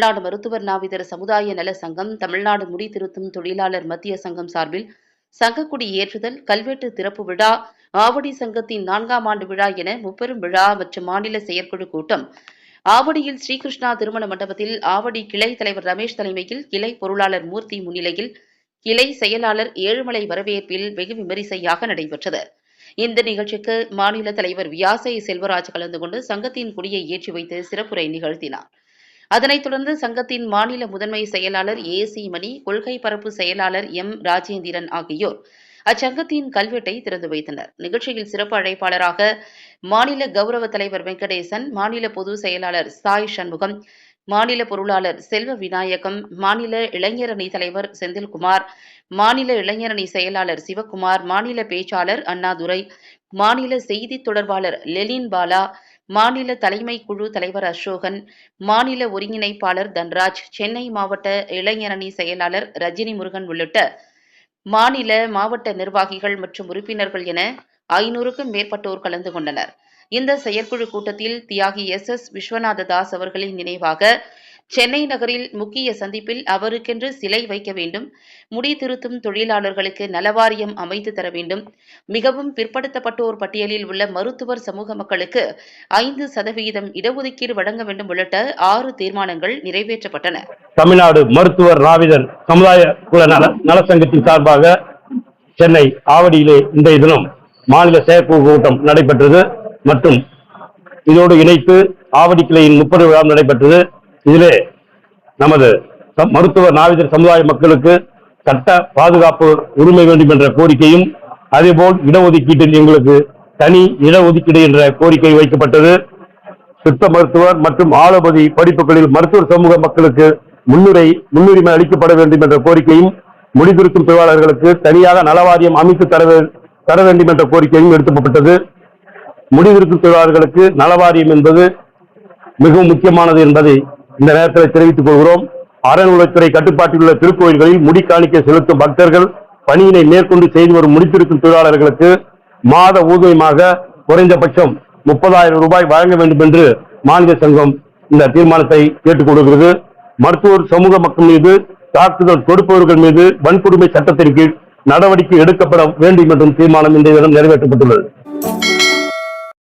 தமிழ்நாடு மருத்துவர் நாவிதர் சமுதாய நல சங்கம் தமிழ்நாடு முடி திருத்தும் தொழிலாளர் மத்திய சங்கம் சார்பில் சங்கக்குடி ஏற்றுதல் கல்வெட்டு திறப்பு விழா ஆவடி சங்கத்தின் நான்காம் ஆண்டு விழா என முப்பெரும் விழா மற்றும் மாநில செயற்குழு கூட்டம். ஆவடியில் ஸ்ரீகிருஷ்ணா திருமண மண்டபத்தில் ஆவடி கிளை தலைவர் ரமேஷ் தலைமையில் கிளை பொருளாளர் மூர்த்தி முன்னிலையில் கிளை செயலாளர் ஏழுமலை வரவேற்பில் வெகு விமரிசையாக நடைபெற்றது. இந்த நிகழ்ச்சிக்கு மாநில தலைவர் வியாசை செல்வராஜ் கலந்து கொண்டு சங்கத்தின் கொடியை ஏற்றி வைத்து சிறப்புரை நிகழ்த்தினார். அதனைத் தொடர்ந்து சங்கத்தின் மாநில முதன்மை செயலாளர் ஏ சி மணி கொள்கை பரப்பு செயலாளர் எம் ராஜேந்திரன் ஆகியோர் அச்சங்கத்தின் கல்வெட்டை திறந்து வைத்தனர். நிகழ்ச்சியில் சிறப்பு அழைப்பாளராக மாநில கௌரவ தலைவர் வெங்கடேசன் மாநில பொதுச் செயலாளர் சாய் சண்முகம் மாநில பொருளாளர் செல்வ விநாயகம் மாநில இளைஞரணி தலைவர் செந்தில்குமார் மாநில இளைஞரணி செயலாளர் சிவக்குமார் மாநில பேச்சாளர் அண்ணாதுரை மாநில செய்தி தொடர்பாளர் லெலின் பாலா மாநில தலைமை குழு தலைவர் அசோகன் மாநில ஒருங்கிணைப்பாளர் தன்ராஜ் சென்னை மாவட்ட இளைஞரணி செயலாளர் ரஜினி முருகன் உள்ளிட்ட மாநில மாவட்ட நிர்வாகிகள் மற்றும் உறுப்பினர்கள் என ஐநூறுக்கும் மேற்பட்டோர் கலந்து கொண்டனர். இந்த செயற்குழு கூட்டத்தில் தியாகி எஸ் எஸ் விஸ்வநாத தாஸ் அவர்களின் நினைவாக சென்னை நகரில் முக்கிய சந்திப்பில் அவருக்கென்று சிலை வைக்க வேண்டும். முடி திருத்தும் தொழிலாளர்களுக்கு நலவாரியம் அமைத்து தர வேண்டும். மிகவும் பிற்படுத்தப்பட்டோர் பட்டியலில் உள்ள மருத்துவர் சமூக மக்களுக்கு ஐந்து சதவிகிதம் இடஒதுக்கீடு வழங்க வேண்டும் உள்ளிட்ட ஆறு தீர்மானங்கள் நிறைவேற்றப்பட்டன. தமிழ்நாடு மருத்துவர் ராவிதர் சமுதாய குல நல நலசங்கத்தின் சார்பாக சென்னை ஆவடியிலே இந்த தினம் மாநில செயற்குழு கூட்டம் நடைபெற்றது. மற்றும் இதோடு இணைத்து ஆவடி கிளையின் முப்பது விழா நடைபெற்றது. இதிலே நமது மருத்துவ மருத்துவர் நாவிதர் சமுதாய மக்களுக்கு சட்ட பாதுகாப்பு உரிமை வேண்டும் என்ற கோரிக்கையும் அதேபோல் இடஒதுக்கீட்டில் எங்களுக்கு தனி இடஒதுக்கீடு என்ற கோரிக்கை வைக்கப்பட்டது. சித்த மருத்துவர் மற்றும் ஆலோபதி படிப்புகளில் மருத்துவ சமூக மக்களுக்கு முன்னுரை முன்னுரிமை அளிக்கப்பட வேண்டும் என்ற கோரிக்கையும் முடிதிருத்தும் தொழிலாளர்களுக்கு தனியாக நலவாரியம் அமைத்து தர தர வேண்டும் என்ற கோரிக்கையும் எடுக்கப்பட்டது முடிதிருத்தும் தொழிலாளர்களுக்கு நலவாரியம் என்பது மிகவும் முக்கியமானது என்பதை இந்த நேரத்தில் தெரிவித்துக் கொள்கிறோம். அறநிலைத்துறை கட்டுப்பாட்டில் உள்ள திருக்கோயில்களில் முடி காணிக்கை செலுத்தும் பக்தர்கள் பணியினை மேற்கொண்டு செய்து வரும் முடித்திருக்கும் தொழிலாளர்களுக்கு மாத ஊதியமாக குறைந்தபட்சம் முப்பதாயிரம் ரூபாய் வழங்க வேண்டும் என்று மாநில சங்கம் இந்த தீர்மானத்தை கேட்டுக்கொடுக்கிறது மருத்துவர் சமூக மக்கள் மீது தாக்குதல் தொடுப்பவர்கள் மீது வன்கொடுமை சட்டத்தின் கீழ் நடவடிக்கை எடுக்கப்பட வேண்டும் என்றும் தீர்மானம் இந்த தினம் நிறைவேற்றப்பட்டுள்ளது.